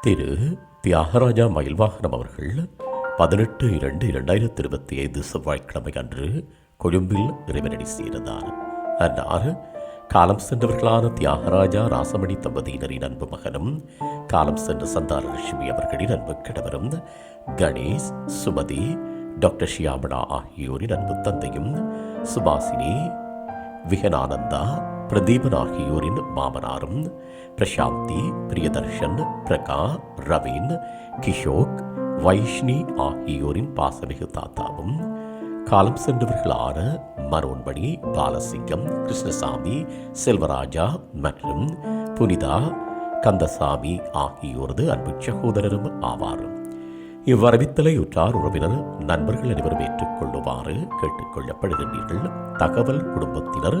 திரு தியாகராஜா மயில்வாகனம் அவர்கள் பதினெட்டு இரண்டு இரண்டாயிரத்தி இருபத்தி ஐந்து செவ்வாய்க்கிழமை அன்று கொழும்பில் இறைவனடி சேர்ந்தார். அன்னார் காலம் சென்றவர்களான தியாகராஜா ராசமணி தம்பதியினரின் அன்பு மகனும் காலம் சென்ற சந்தார லட்சுமி அவர்களின் அன்பு கணவரும் கணேஷ் சுமதி டாக்டர் ஷியாமனா ஆகியோரின் அன்பு தந்தையும் சுபாசினி விகனானந்தா பிரதீபன் ஆகியோரின் மாமனாரும் பிரசாந்தி பிரியதர்ஷன் பிரகா ரவீன் கிஷோக் வைஷ்ணி ஆகியோரின் பாசமிகு தாத்தாவும் காலம் சென்றவர்களான மனோன்மணி பாலசிங்கம் கிருஷ்ணசாமி செல்வராஜா மற்றும் புனிதா கந்தசாமி ஆகியோரது அன்பு சகோதரரும் ஆவார் இவ்வரவித்தலை உற்றார் உறவினர் நண்பர்கள் அனைவரும் ஏற்றுக்கொள்ளுமாறு கேட்டுக்கொள்ளப்படுகின்றீர்கள் தகவல் குடும்பத்தினர்